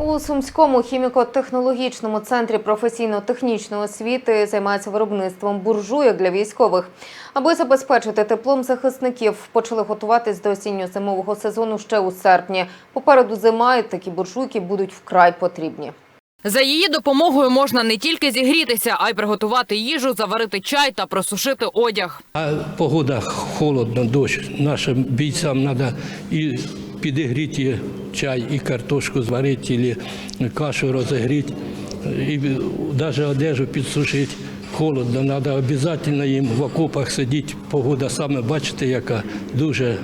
У Сумському хіміко-технологічному центрі професійно-технічної освіти займаються виробництвом буржуйок для військових. Аби забезпечити теплом захисників, почали готуватись до осінньо-зимового сезону ще у серпні. Попереду зима, і такі буржуйки будуть вкрай потрібні. За її допомогою можна не тільки зігрітися, а й приготувати їжу, заварити чай та просушити одяг. А погода холодно, дощ. Нашим бійцям треба і підігріти чай, і картошку зварити, і кашу розігріти, і навіть одежу підсушити. Холодно, треба обов'язково їм в окопах сидіти. Погода саме бачите, яка дуже.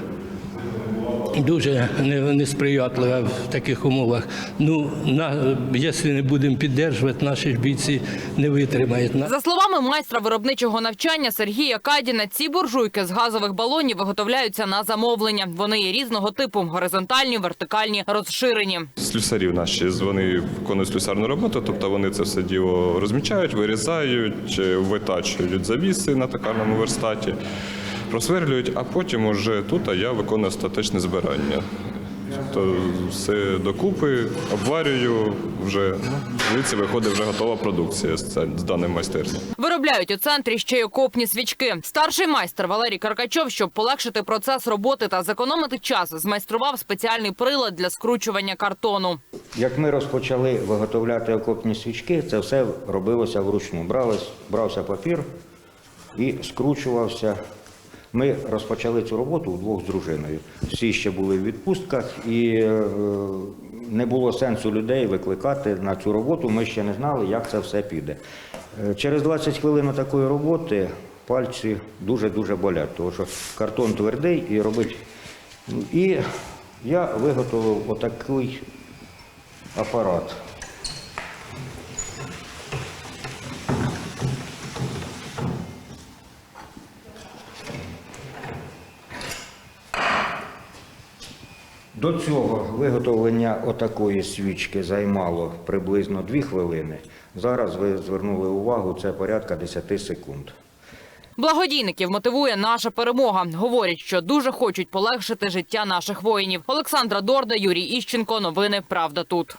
Дуже не- несприятлива в таких умовах. Ну, на, якщо не будемо підтримувати, наші ж бійці не витримають. На- За словами майстра виробничого навчання Сергія Кадіна, ці буржуйки з газових балонів виготовляються на замовлення. Вони є різного типу: горизонтальні, вертикальні, розширені. Слюсарів наші вони виконують слюсарну роботу, тобто вони це все діло розмічають, вирізають, е, витачують завіси на токарному верстаті, просверлюють, а потім уже тут я виконую статичне збирання. Тобто все докупи, обварюю, вже звідси виходить вже готова продукція з даної майстерні. Виробляють у центрі ще й окопні свічки. Старший майстер Валерій Каркачов, щоб полегшити процес роботи та зекономити час, змайстрував спеціальний прилад для скручування картону. Як ми розпочали виготовляти окопні свічки, це все робилося вручну. Бралось, брався папір і скручувався. Ми розпочали цю роботу вдвох з дружиною. Всі ще були в відпустках, і е, не було сенсу людей викликати на цю роботу. Ми ще не знали, як це все піде. Е, Через 20 хвилин такої роботи пальці дуже-дуже болять, тому що картон твердий і робить. І я виготовив отакий апарат. До цього виготовлення отакої свічки займало приблизно 2 хвилини. Зараз ви звернули увагу, це порядка 10 секунд. Благодійників мотивує наша перемога. Говорять, що дуже хочуть полегшити життя наших воїнів. Олександра Дорда, Юрій Іщенко. Новини Правда тут.